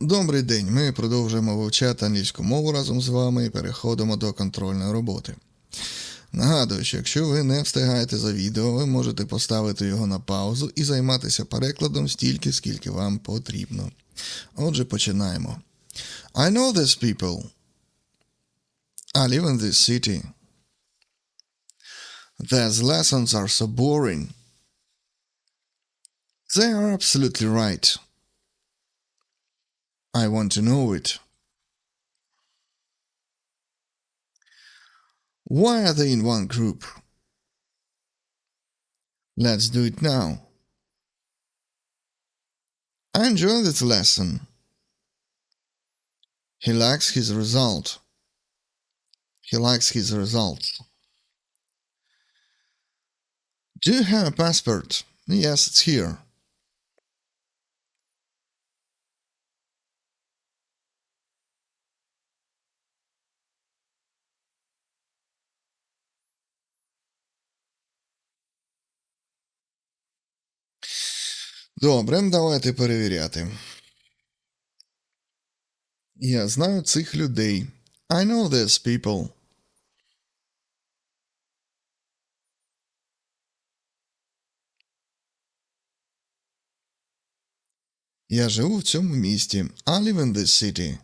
Добрий день. Ми продовжуємо вивчати англійську мову разом з вами і переходимо до контрольної роботи. Нагадую, що якщо ви не встигаєте за відео, ви можете поставити його на паузу і займатися перекладом стільки, скільки вам потрібно. Отже, починаємо. I know these people. I live in this city. These lessons are so boring. They are absolutely right. I want to know it. Why are they in one group? Let's do it now. I enjoy this lesson. He likes his result. He likes his results. Do you have a passport? Yes, it's here. Добре, давайте перевіряти. Я знаю цих людей. I know these people. Я живу в цьому місті. I live in this city.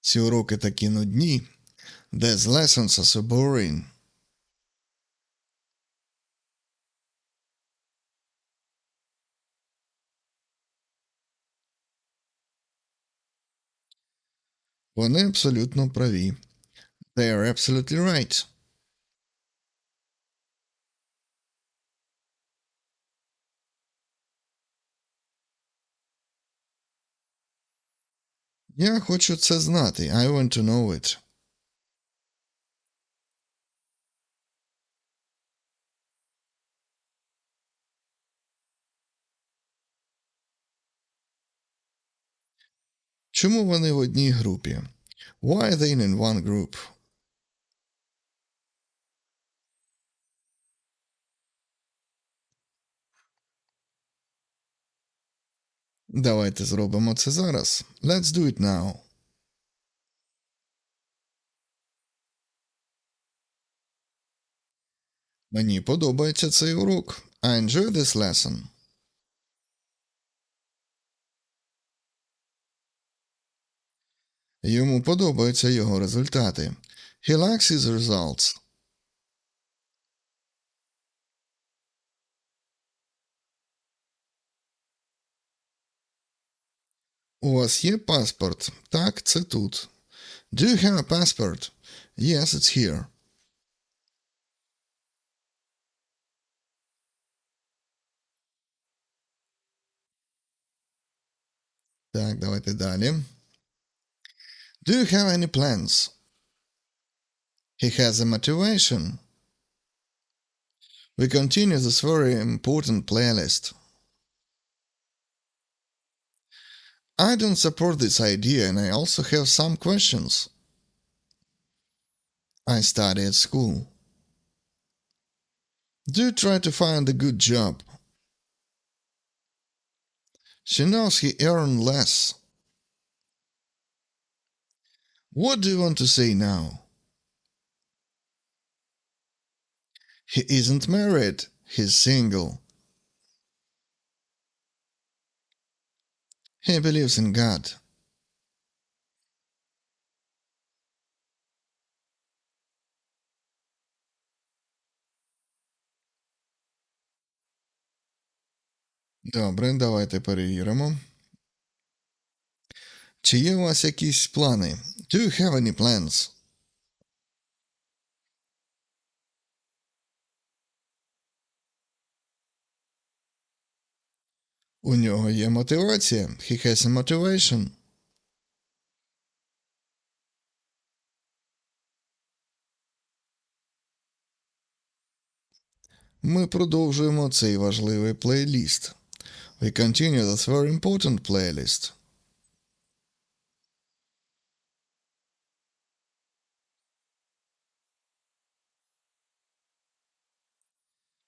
Ці уроки такі нудні. These lessons are so boring. Вони абсолютно праві. They are absolutely right. Я хочу це знати. I want to know it. Чому вони в одній групі? Why are they in one group? Давайте зробимо це зараз. Let's do it now. Мені подобається цей урок. I enjoy this lesson. Йому подобаються його результати. He likes his results. У вас є паспорт? Так, це тут. Do you have a passport? Yes, it's here. Так, давайте далі. Do you have any plans? He has a motivation. We continue this very important playlist. I don't support this idea and I also have some questions. I study at school. Do try to find a good job? She knows he earned less. What do you want to say now? He isn't married, he's single. He believes in God. Добре, давайте перевіримо. Чи є у вас якісь плани? Do you have any plans? У нього є мотивація. He has a motivation. Ми продовжуємо цей важливий плейліст. We continue this very important playlist.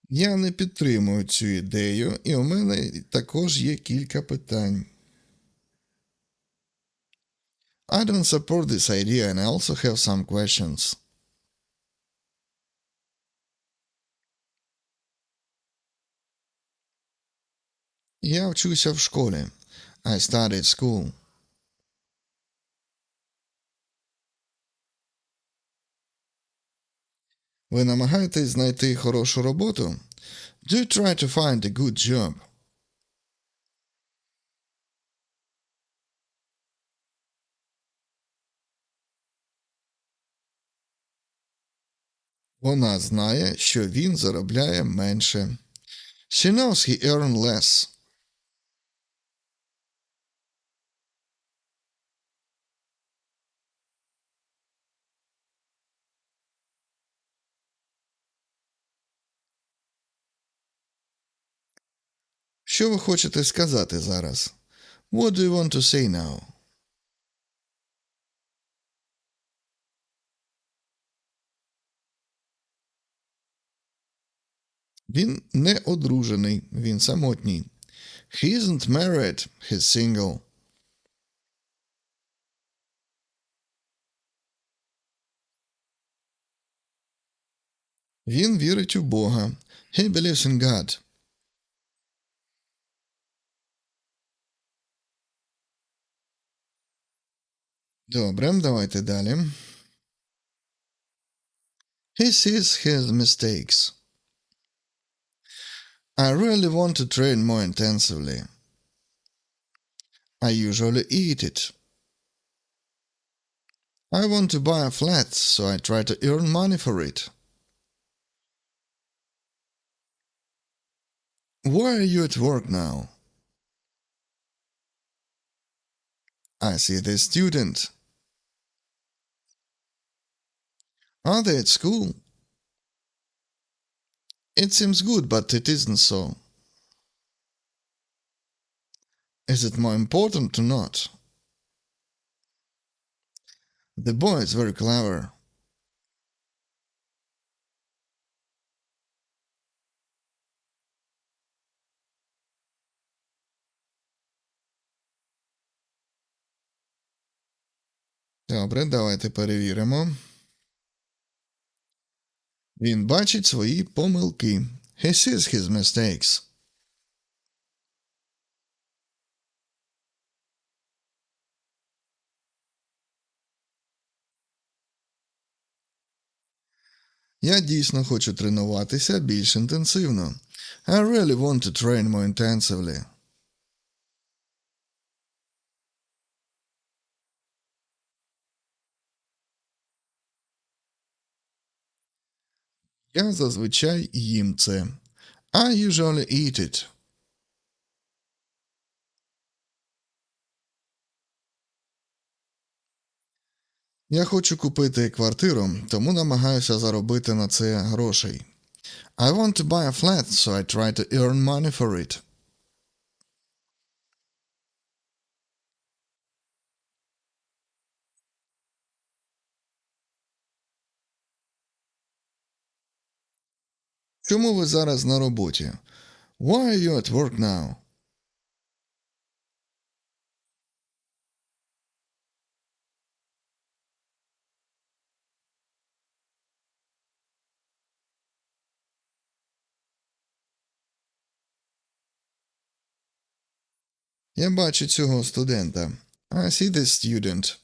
Я не підтримую цю ідею, і у мене також є кілька питань. I don't support this idea and I also have some questions. Я вчуся в школі. I studied school. Ви намагаєтесь знайти хорошу роботу? Do you try to find a good job? Вона знає, що він заробляє менше. She knows he earns less. Що ви хочете сказати зараз? What do you want to say now? Він не одружений, він самотній. He isn't married, he's single. Він вірить у Бога. He believes in God. Добре, давайте далі. He sees his mistakes. I really want to train more intensively. I usually eat it. I want to buy a flat, so I try to earn money for it. Where are you at work now? I see the student. Are they at school? It seems good, but it isn't so. Is it more important to not? The boy is very clever. Добре, давайте перевіримо. Він бачить свої помилки. He sees his mistakes. Я дійсно хочу тренуватися більш інтенсивно. I really want to train more intensively. Я зазвичай їм це. I usually eat it. Я хочу купити квартиру, тому намагаюся заробити на це грошей. I want to buy a flat, so I try to earn money for it. Чому ви зараз на роботі? Why are you at work now? Я бачу цього студента. I see this student.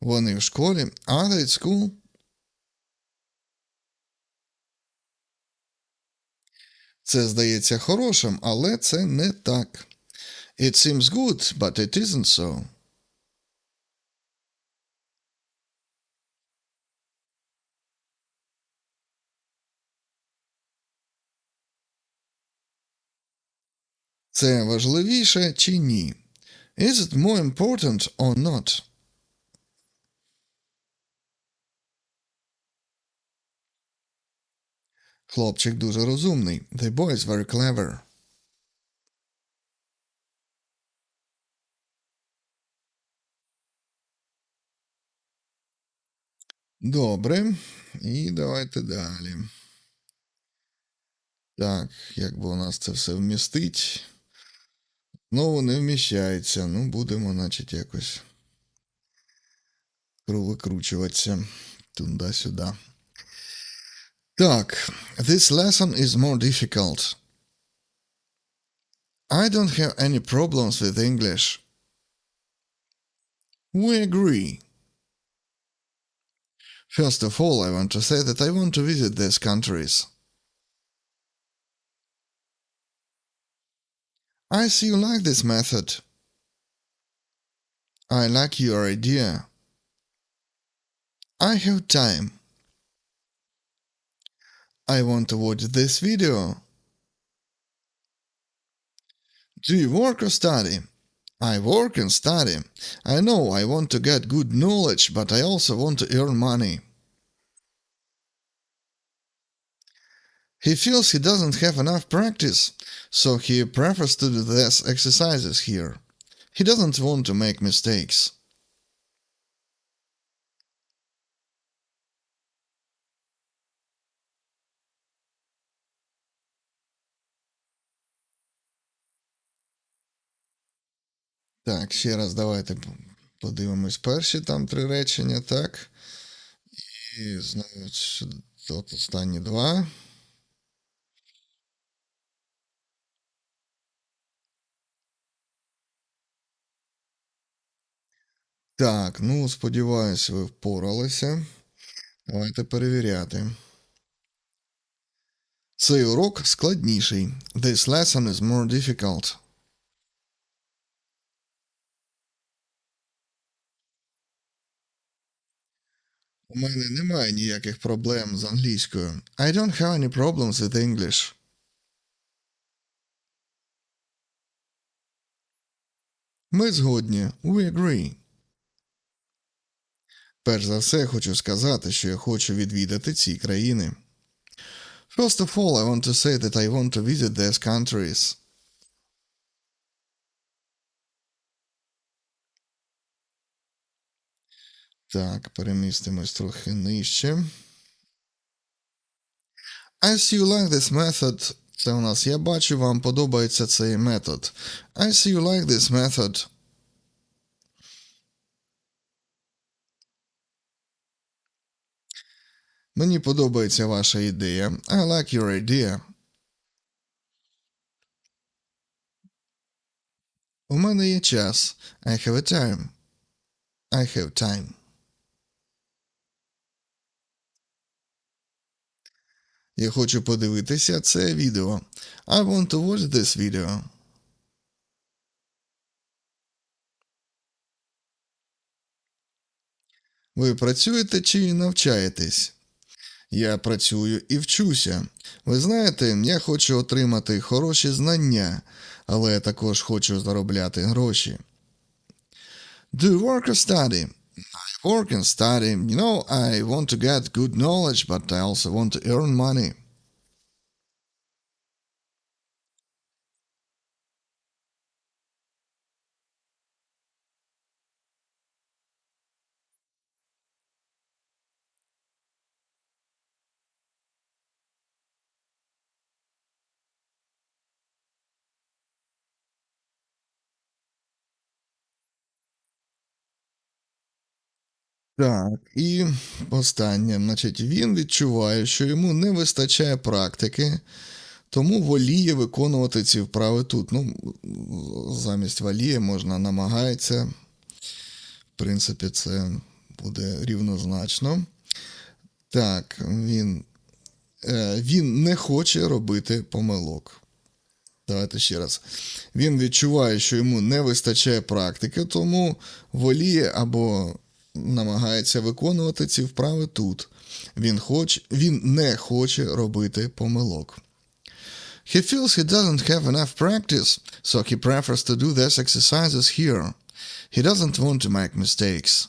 Вони в школі. Are they at school? Це здається хорошим, але це не так. It seems good, but it isn't so. Це важливіше чи ні? Is it more important or not? Хлопчик дуже розумний. The boy is very clever. Добре. І давайте далі. Так, як би у нас це все вмістить? Знову не вміщається. Ну, будемо, значить, якось викручуватися туди-сюди. Так, this lesson is more difficult. I don't have any problems with English. We agree. First of all, I want to say that I want to visit these countries. I see you like this method. I like your idea. I have time. I want to watch this video. Do you work or study? I work and study. I know I want to get good knowledge, but I also want to earn money. He feels he doesn't have enough practice, so he prefers to do less exercises here. He doesn't want to make mistakes. Так, ще раз давайте подивимось перші там три речення, так. І знову от останні два. Так, ну, сподіваюсь, ви впоралися. Давайте перевіряти. Цей урок складніший. This lesson is more difficult. У мене немає ніяких проблем з англійською. I don't have any problems with English. Ми згодні. We agree. Перш за все, хочу сказати, що я хочу відвідати ці країни. First of all, I want to say that I want to visit these countries. Так, перемістимось трохи нижче. I see you like this method. Це у нас я бачу, вам подобається цей метод. I see you like this method. Мені подобається ваша ідея. I like your idea. У мене є час. I have a time. I have time. Я хочу подивитися це відео. I want to watch this video. Ви працюєте чи навчаєтесь? Я працюю і вчуся. Ви знаєте, я хочу отримати хороші знання, але я також хочу заробляти гроші. Do you work or study? I work and study. You know, I want to get good knowledge, but I also want to earn money. Так, і останнє, значить, він відчуває, що йому не вистачає практики, тому воліє виконувати ці вправи тут. Ну, замість воліє можна намагається. В принципі, це буде рівнозначно. Так, він, е, він не хоче робити помилок. Давайте ще раз. Він відчуває, що йому не вистачає практики, тому воліє або намагається виконувати ці вправи тут. Він хоч, він не хоче робити помилок. He feels he doesn't have enough practice, so he prefers to do these exercises here. He doesn't want to make mistakes.